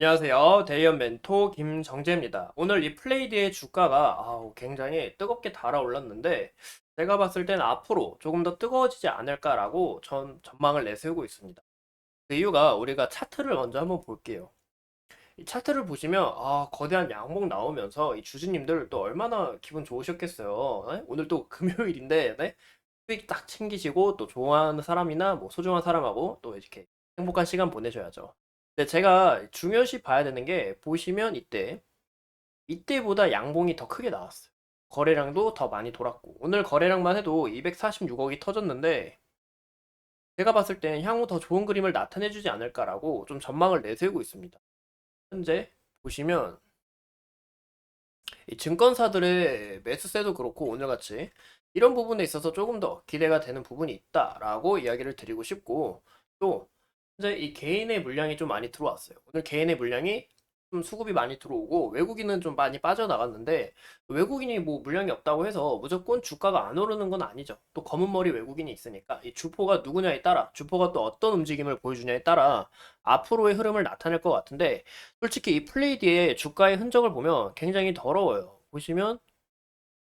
안녕하세요. 대리언 멘토 김정재입니다. 오늘 이 플레이드의 주가가 아우, 굉장히 뜨겁게 달아올랐는데 제가 봤을 땐 앞으로 조금 더 뜨거워지지 않을까라고 전 전망을 내세우고 있습니다. 그 이유가 우리가 차트를 먼저 한번 볼게요. 이 차트를 보시면 아, 거대한 양봉 나오면서 이 주주님들 또 얼마나 기분 좋으셨겠어요. 네? 오늘 또 금요일인데 네? 수익 딱 챙기시고 또 좋아하는 사람이나 뭐 소중한 사람하고 또 이렇게 행복한 시간 보내셔야죠. 근데 제가 중요시 봐야 되는 게 보시면 이때 이때보다 양봉이 더 크게 나왔어요. 거래량도 더 많이 돌았고 오늘 거래량만 해도 246억이 터졌는데 제가 봤을 땐 향후 더 좋은 그림을 나타내주지 않을까라고 좀 전망을 내세우고 있습니다. 현재 보시면 이 증권사들의 매수세도 그렇고 오늘같이 이런 부분에 있어서 조금 더 기대가 되는 부분이 있다라고 이야기를 드리고 싶고 또 현재 이 개인의 물량이 좀 많이 들어왔어요. 오늘 개인의 물량이 좀 수급이 많이 들어오고 외국인은 좀 많이 빠져나갔는데 외국인이 뭐 물량이 없다고 해서 무조건 주가가 안 오르는 건 아니죠. 또 검은 머리 외국인이 있으니까 이 주포가 누구냐에 따라 주포가 또 어떤 움직임을 보여주냐에 따라 앞으로의 흐름을 나타낼 것 같은데 솔직히 이 플레이디의 주가의 흔적을 보면 굉장히 더러워요. 보시면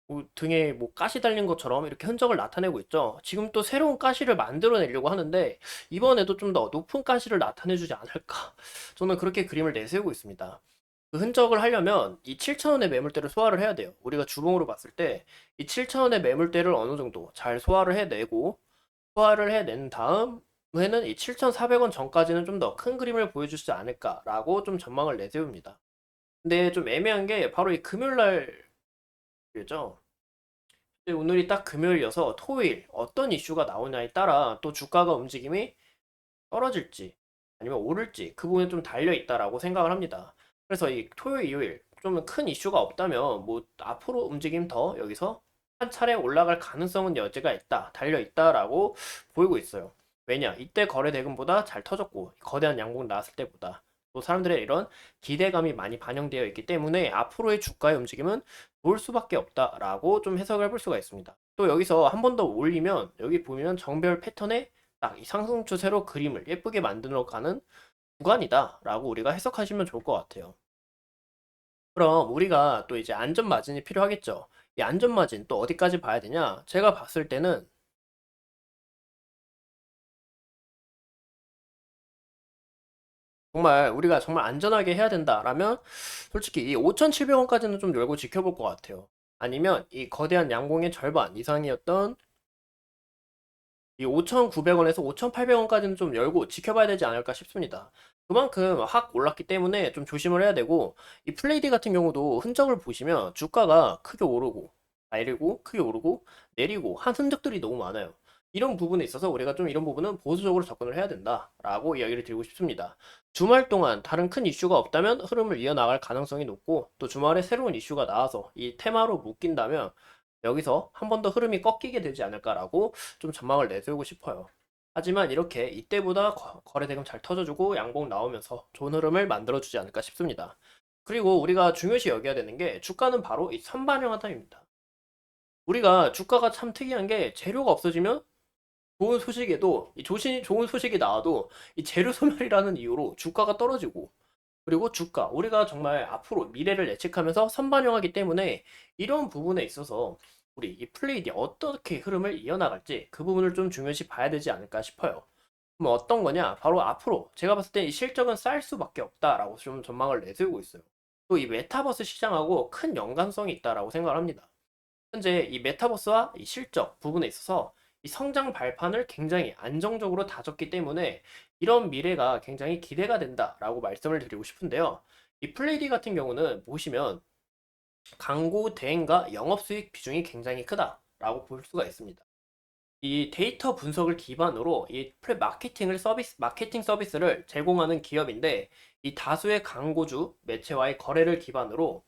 뭐 등에 뭐 가시 달린 것처럼 이렇게 흔적을 나타내고 있죠. 지금 또 새로운 가시를 만들어내려고 하는데 이번에도 좀 더 높은 가시를 나타내주지 않을까. 저는 그렇게 그림을 내세우고 있습니다. 그 흔적을 하려면 이 7천원의 매물대를 소화를 해야 돼요. 우리가 주봉으로 봤을 때 이 7천원의 매물대를 어느 정도 잘 소화를 해내고 소화를 해낸 다음에는 이 7,400원 전까지는 좀 더 큰 그림을 보여주지 않을까라고 좀 전망을 내세웁니다. 근데 좀 애매한 게 바로 이 금요일 날 근데 오늘이 딱 금요일이어서 토요일 어떤 이슈가 나오냐에 따라 또 주가가 움직임이 떨어질지 아니면 오를지 그 부분에 좀 달려 있다라고 생각을 합니다. 그래서 이 토요일, 일요일 좀 큰 이슈가 없다면 뭐 앞으로 움직임 더 여기서 한 차례 올라갈 가능성은 여지가 있다, 달려 있다라고 보이고 있어요. 왜냐? 이때 거래 대금보다 잘 터졌고 거대한 양봉 나왔을 때보다 또 사람들의 이런 기대감이 많이 반영되어 있기 때문에 앞으로의 주가의 움직임은 좋을 수밖에 없다라고 좀 해석을 해볼 수가 있습니다. 또 여기서 한 번 더 올리면 여기 보면 정별 패턴에 딱 이 상승 추세로 그림을 예쁘게 만들어 가는 구간이다라고 우리가 해석하시면 좋을 것 같아요. 그럼 우리가 또 이제 안전 마진이 필요하겠죠. 이 안전 마진 또 어디까지 봐야 되냐? 제가 봤을 때는 정말 우리가 정말 안전하게 해야 된다라면 솔직히 이 5,700원까지는 좀 열고 지켜볼 것 같아요. 아니면 이 거대한 양봉의 절반 이상이었던 이 5,900원에서 5,800원까지는 좀 열고 지켜봐야 되지 않을까 싶습니다. 그만큼 확 올랐기 때문에 좀 조심을 해야 되고 이 플레이디 같은 경우도 흔적을 보시면 주가가 크게 오르고 내리고 크게 오르고 내리고 한 흔적들이 너무 많아요. 이런 부분에 있어서 우리가 좀 이런 부분은 보수적으로 접근을 해야 된다라고 이야기를 드리고 싶습니다. 주말 동안 다른 큰 이슈가 없다면 흐름을 이어나갈 가능성이 높고 또 주말에 새로운 이슈가 나와서 이 테마로 묶인다면 여기서 한 번 더 흐름이 꺾이게 되지 않을까라고 좀 전망을 내세우고 싶어요. 하지만 이렇게 이때보다 거- 거래 대금 잘 터져주고 양봉 나오면서 좋은 흐름을 만들어주지 않을까 싶습니다. 그리고 우리가 중요시 여겨야 되는 게 주가는 바로 이 선반영하다입니다. 우리가 주가가 참 특이한 게 재료가 없어지면 좋은 소식에도 이 조신 좋은 소식이 나와도 이 재료 소멸이라는 이유로 주가가 떨어지고 그리고 주가 우리가 정말 앞으로 미래를 예측하면서 선반영하기 때문에 이런 부분에 있어서 우리 이 플레이디 어떻게 흐름을 이어나갈지 그 부분을 좀 중요시 봐야 되지 않을까 싶어요. 그럼 어떤 거냐? 바로 앞으로 제가 봤을 때 이 실적은 쌀 수밖에 없다라고 좀 전망을 내세우고 있어요. 또 이 메타버스 시장하고 큰 연관성이 있다라고 생각을 합니다. 현재 이 메타버스와 이 실적 부분에 있어서 이 성장 발판을 굉장히 안정적으로 다졌기 때문에 이런 미래가 굉장히 기대가 된다라고 말씀을 드리고 싶은데요. 이 플레이디 같은 경우는 보시면 광고 대행과 영업 수익 비중이 굉장히 크다라고 볼 수가 있습니다. 이 데이터 분석을 기반으로 이 플랫 마케팅을 서비스 마케팅 서비스를 제공하는 기업인데 이 다수의 광고주 매체와의 거래를 기반으로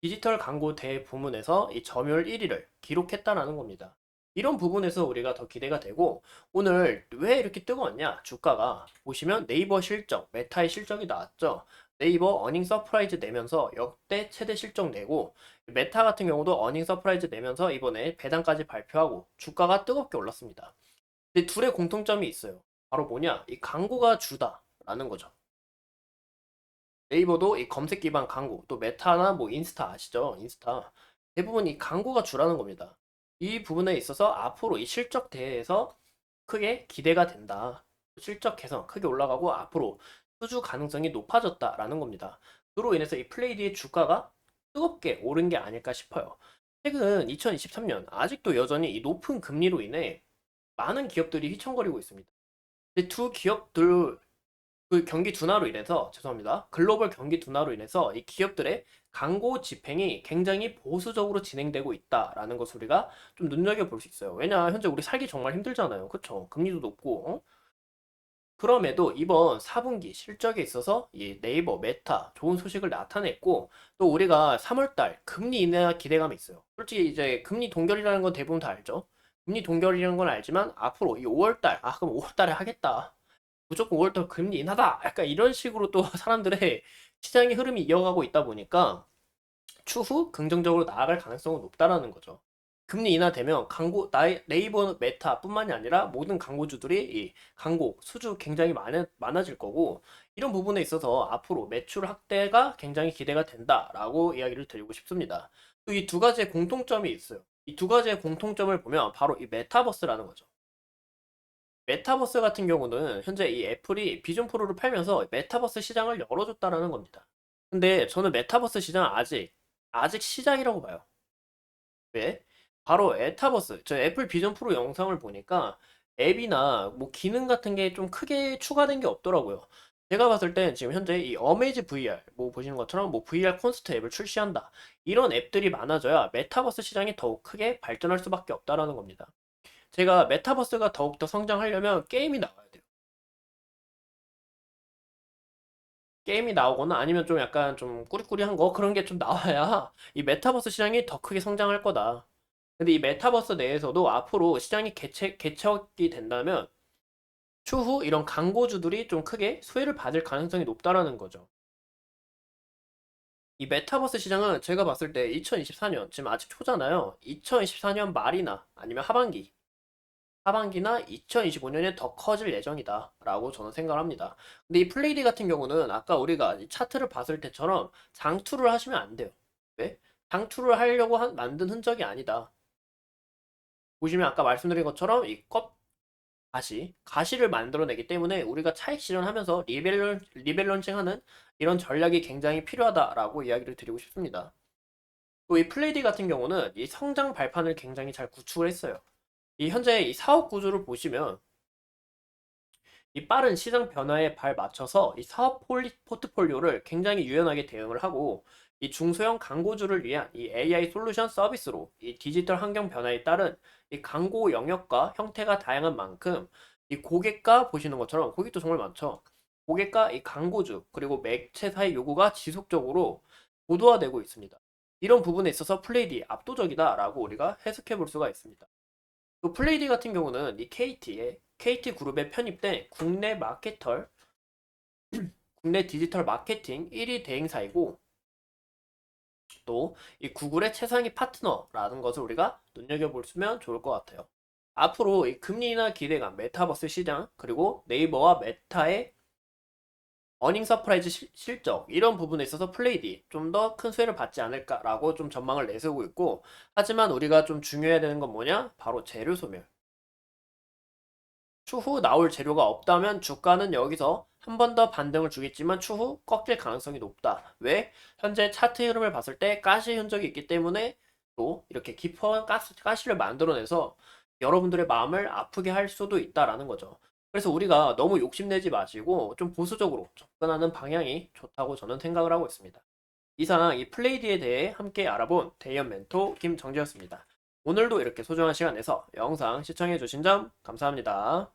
디지털 광고 대부문에서 이 점유율 1위를 기록했다라는 겁니다. 이런 부분에서 우리가 더 기대가 되고 오늘 왜 이렇게 뜨거웠냐? 주가가 보시면 네이버 실적, 메타의 실적이 나왔죠. 네이버 어닝 서프라이즈 내면서 역대 최대 실적 내고 메타 같은 경우도 어닝 서프라이즈 내면서 이번에 배당까지 발표하고 주가가 뜨겁게 올랐습니다. 근데 둘의 공통점이 있어요. 바로 뭐냐? 이 광고가 주다 라는 거죠. 네이버도 이 검색 기반 광고, 또 메타나 뭐 인스타 아시죠? 인스타. 대부분 이 광고가 주라는 겁니다. 이 부분에 있어서 앞으로 이 실적 대회에서 크게 기대가 된다. 실적 개선 크게 올라가고 앞으로 수주 가능성이 높아졌다라는 겁니다. 그로 인해서 이 플레이드의 주가가 뜨겁게 오른 게 아닐까 싶어요. 최근 2023년 아직도 여전히 이 높은 금리로 인해 많은 기업들이 휘청거리고 있습니다. 두 기업들 그 경기 둔화로 인해서 죄송합니다. 글로벌 경기 둔화로 인해서 이 기업들의 광고 집행이 굉장히 보수적으로 진행되고 있다라는 것을 우리가 좀 눈여겨 볼 수 있어요. 왜냐 현재 우리 살기 정말 힘들잖아요. 그쵸? 금리도 높고 어? 그럼에도 이번 4분기 실적에 있어서 이 네이버, 메타 좋은 소식을 나타냈고 또 우리가 3월달 금리 인하 기대감이 있어요. 솔직히 이제 금리 동결이라는 건 대부분 다 알죠. 금리 동결이라는 건 알지만 앞으로 이 5월달 아 그럼 5월달에 하겠다. 무조건 5월달 금리 인하다. 약간 이런 식으로 또 사람들의 시장의 흐름이 이어가고 있다 보니까 추후 긍정적으로 나아갈 가능성은 높다라는 거죠. 금리 인하되면 광고 나이, 네이버 메타뿐만이 아니라 모든 광고주들이 이 광고 수주 굉장히 많아, 많아질 거고 이런 부분에 있어서 앞으로 매출 확대가 굉장히 기대가 된다라고 이야기를 드리고 싶습니다. 또이두 가지의 공통점이 있어요. 이 두 가지의 공통점을 보면 바로 이 메타버스라는 거죠. 메타버스 같은 경우는 현재 이 애플이 비전 프로를 팔면서 메타버스 시장을 열어줬다라는 겁니다. 근데 저는 메타버스 시장 아직 아직 시작이라고 봐요. 왜? 바로 에타버스, 저 애플 비전 프로 영상을 보니까 앱이나 뭐 기능 같은 게 좀 크게 추가된 게 없더라고요. 제가 봤을 땐 지금 현재 이 어메이즈 VR, 뭐 보시는 것처럼 뭐 VR 콘서트 앱을 출시한다. 이런 앱들이 많아져야 메타버스 시장이 더욱 크게 발전할 수밖에 없다라는 겁니다. 제가 메타버스가 더욱더 성장하려면 게임이 나와야 돼요. 게임이 나오거나 아니면 좀 약간 좀 꾸리꾸리한 거 그런 게 좀 나와야 이 메타버스 시장이 더 크게 성장할 거다. 근데 이 메타버스 내에서도 앞으로 시장이 개체, 개척이 된다면 추후 이런 광고주들이 좀 크게 수혜를 받을 가능성이 높다라는 거죠. 이 메타버스 시장은 제가 봤을 때 2024년, 지금 아직 초잖아요. 2024년 말이나 아니면 하반기, 하반기나 2025년에 더 커질 예정이다. 라고 저는 생각을 합니다. 근데 이 플레이디 같은 경우는 아까 우리가 이 차트를 봤을 때처럼 장투를 하시면 안 돼요. 왜? 장투를 하려고 한- 만든 흔적이 아니다. 보시면 아까 말씀드린 것처럼 이 껍, 가시, 가시를 만들어내기 때문에 우리가 차익 실현하면서 리밸런, 리밸런싱하는 이런 전략이 굉장히 필요하다라고 이야기를 드리고 싶습니다. 또 이 플레이디 같은 경우는 이 성장 발판을 굉장히 잘 구축을 했어요. 이 현재 이 사업 구조를 보시면 이 빠른 시장 변화에 발 맞춰서 이 사업 폴리, 포트폴리오를 굉장히 유연하게 대응을 하고 이 중소형 광고주를 위한 이 AI 솔루션 서비스로 이 디지털 환경 변화에 따른 이 광고 영역과 형태가 다양한 만큼 이 고객과 보시는 것처럼 고객도 정말 많죠. 고객과 이 광고주 그리고 매체 사이 요구가 지속적으로 고도화되고 있습니다. 이런 부분에 있어서 플레이디 압도적이다라고 우리가 해석해 볼 수가 있습니다. 또 플레이디 같은 경우는 이 KT의 KT 그룹에 편입된 국내 마케터 국내 디지털 마케팅 1위 대행사이고 또 이 구글의 최상위 파트너라는 것을 우리가 눈여겨보시면 좋을 것 같아요. 앞으로 이 금리 인하 기대감, 메타버스 시장, 그리고 네이버와 메타의 어닝 서프라이즈 실- 실적 이런 부분에 있어서 플레이디 좀 더 큰 수혜를 받지 않을까라고 좀 전망을 내세우고 있고 하지만 우리가 좀 중요해야 되는 건 뭐냐? 바로 재료 소멸. 추후 나올 재료가 없다면 주가는 여기서 한 번 더 반등을 주겠지만 추후 꺾일 가능성이 높다. 왜? 현재 차트 흐름을 봤을 때 가시 흔적이 있기 때문에 또 이렇게 깊은 가시, 가시를 만들어내서 여러분들의 마음을 아프게 할 수도 있다라는 거죠. 그래서 우리가 너무 욕심내지 마시고 좀 보수적으로 접근하는 방향이 좋다고 저는 생각을 하고 있습니다. 이상 이 플레이디에 대해 함께 알아본 대연 멘토 김정재였습니다. 오늘도 이렇게 소중한 시간 내서 영상 시청해주신 점 감사합니다.